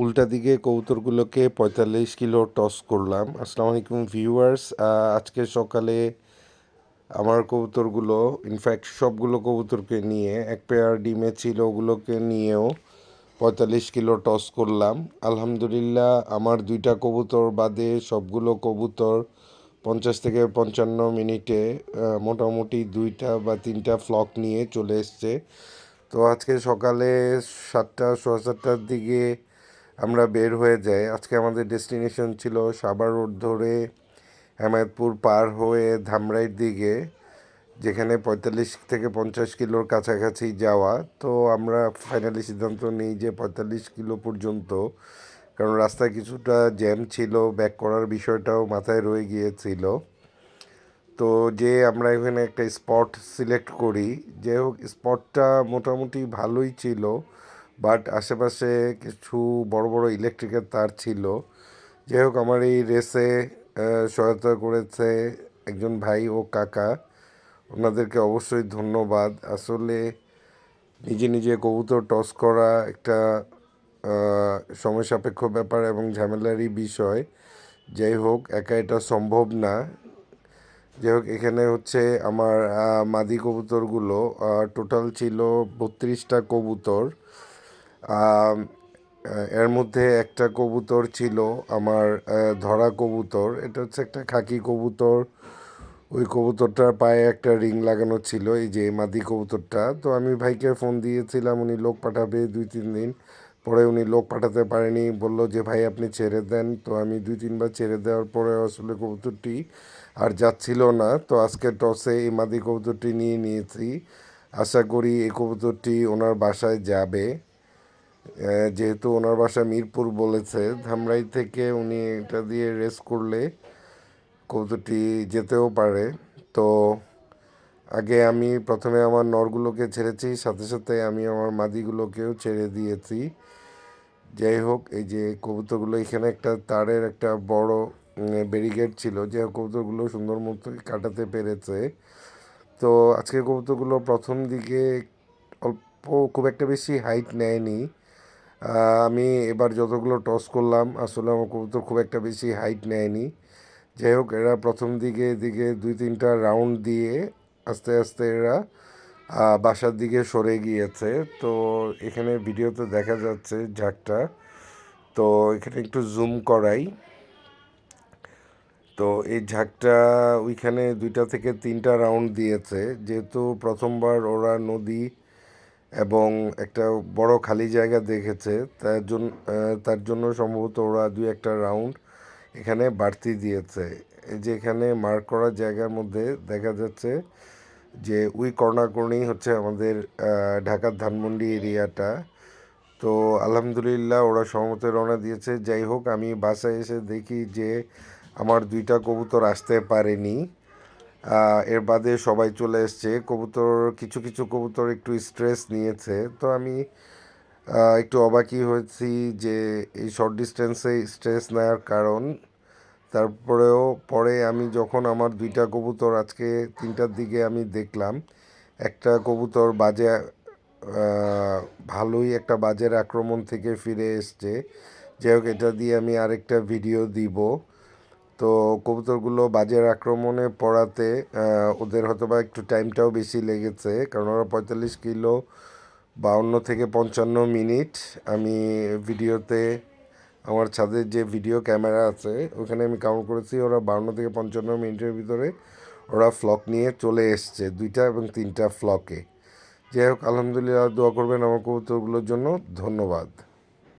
উল্টা দিকে কবুতরগুলোকে পঁয়তাল্লিশ কিলো টস করলাম। আসসালামু আলাইকুম ভিউয়ার্স আজকে সকালে আমার কবুতরগুলো ইনফ্যাক্ট সবগুলো কবুতরকে নিয়ে, এক পেয়ার ডিমে ছিল, ওগুলোকে নিয়েও পঁয়তাল্লিশ কিলো টস করলাম। আলহামদুলিল্লাহ, আমার দুইটা কবুতর বাদে সবগুলো কবুতর পঞ্চাশ থেকে পঞ্চান্ন মিনিটে মোটামুটি দুইটা বা তিনটা ফ্লক নিয়ে চলে এসছে। তো আজকে সকালে সাতটা, সোয়া সাতটার দিকে আমরা বের হয়ে যাই। আজকে আমাদের ডেস্টিনেশন ছিল সাবার রোড ধরে হেমায়তপুর পার হয়ে ধামরাইয়ের দিকে, যেখানে পঁয়তাল্লিশ থেকে পঞ্চাশ কিলোর কাছাকাছি যাওয়া। তো আমরা ফাইনালি সিদ্ধান্ত নিই যে পঁয়তাল্লিশ কিলো পর্যন্ত, কারণ রাস্তায় কিছুটা জ্যাম ছিল ব্যাক করার বিষয়টাও মাথায় রয়ে গিয়েছিল। তো যে আমরা এখানে একটা স্পট সিলেক্ট করি, যাই হোক স্পটটা মোটামুটি ভালোই ছিল। বাট আশেপাশে কিছু বড় বড় ইলেকট্রিকের তার ছিল। যাই হোক, আমার এই রেসে সহায়তা করেছে একজন ভাই ও কাকা। ওনাদেরকে অবশ্যই ধন্যবাদ। আসলে নিজে নিজে কবুতর টস করা একটা সময় সাপেক্ষ ব্যাপার এবং ঝামেলারই বিষয়। যাই হোক, একা এটা সম্ভব না। যাই হোক, এখানে হচ্ছে আমার মাদি কবুতরগুলো টোটাল ছিল বত্রিশটা কবুতর। এর মধ্যে একটা কবুতর ছিল আমার ধরা কবুতর। এটা হচ্ছে একটা খাকি কবুতর। ওই কবুতরটার পায়ে একটা রিং লাগানো ছিল, এই যে মাদি কবুতরটা। তো আমি ভাইকে ফোন দিয়েছিলাম, উনি লোক পাঠাবে দুই, তিন দিন। পরে উনি লোক পাঠাতে পারেনি, বলল যে, ভাই, আপনি ছেড়ে দেন। তো আমি দুই, তিনবার ছেড়ে দেওয়ার পরে আসলে কবুতরটি আর যাচ্ছিল না। তো আজকে টসে এই মাদি কবুতরটি নিয়ে নিয়েছি। আশা করি এই কবুতরটি ওনার বাসায় যাবে। যেহেতু ওনার বাসা মিরপুর বলেছে, ধামরাই থেকে উনি এটা দিয়ে রেস করলে কবুতরটি যেতেও পারে। তো আগে আমি প্রথমে আমার নরগুলোকে ছেড়েছি, সাথে সাথে আমি আমার মাদিগুলোকেও ছেড়ে দিয়েছি। যাই হোক, এই যে কবুতরগুলো, এখানে একটা তারের একটা বড় ব্যারিকেড ছিল যে কবুতরগুলো সুন্দর মতো কাটাতে পেরেছে। তো আজকে কবুতরগুলো প্রথম দিকে অল্প, খুব একটা বেশি হাইট নেয়নি। আমি এবার যতগুলো টস করলাম, আসলে আমার কবুতর খুব একটা বেশি হাইট নেয়নি। যাই হোক, এরা প্রথম দিকে দিকে দুই তিনটা রাউন্ড দিয়ে আস্তে আস্তে এরা বাসার দিকে সরে গিয়েছে। তো এখানে ভিডিওতে দেখা যাচ্ছে ঝাঁকটা। তো এখানে একটু জুম করাই। তো এই ঝাঁকটা ওইখানে দুইটা থেকে তিনটা রাউন্ড দিয়েছে। যেহেতু প্রথমবার ওরা নদী এবং একটা বড় খালি জায়গা দেখেছে। তার জন্য তার জন্য সম্ভবত ওরা দুই একটা রাউন্ড এখানে বাড়তি দিয়েছে। এই যে এখানে মার্ক করা জায়গার মধ্যে দেখা যাচ্ছে যে ওই কর্নাকর্নি হচ্ছে আমাদের ঢাকার ধানমন্ডি এরিয়াটা। তো আলহামদুলিল্লাহ ওরা সহমতে রওনা দিয়েছে। যাই হোক, আমি বাসায় এসে দেখি যে আমার দুইটা কবুতর আসতে পারেনি। এর বাদে সবাই চলে এসছে। কবুতর, কিছু কিছু কবুতর একটু স্ট্রেস নিয়েছে। তো আমি একটু অবাকই হয়েছি যে এই শর্ট ডিস্টেন্সে স্ট্রেস নেওয়ার কারণ। তারপরেও পরে আমি যখন আমার দুইটা কবুতর আজকে তিনটার দিকে আমি দেখলাম, একটা কবুতর বাজে ভালোই একটা বাজের আক্রমণ থেকে ফিরে এসছে। যাই হোক, এটা দিয়ে আমি আরেকটা ভিডিও দিব। তো কবুতরগুলো বাজের আক্রমণে পড়াতে ওদের হয়তো বা একটু টাইমটাও বেশি লেগেছে, কারণ ওরা পঁয়তাল্লিশ কিলো বাউন্ন থেকে পঞ্চান্ন মিনিট। আমি ভিডিওতে, আমার ছাদের যে ভিডিও ক্যামেরা আছে, ওখানে আমি কাউন্ট করেছি, ওরা বাউন্ন থেকে পঞ্চান্ন মিনিটের ভিতরে ওরা ফ্লক নিয়ে চলে এসছে, দুইটা এবং তিনটা ফ্লকে যাই হোক, আলহামদুলিল্লাহ, দোয়া করবেন আমার কবুতরগুলোর জন্য। ধন্যবাদ।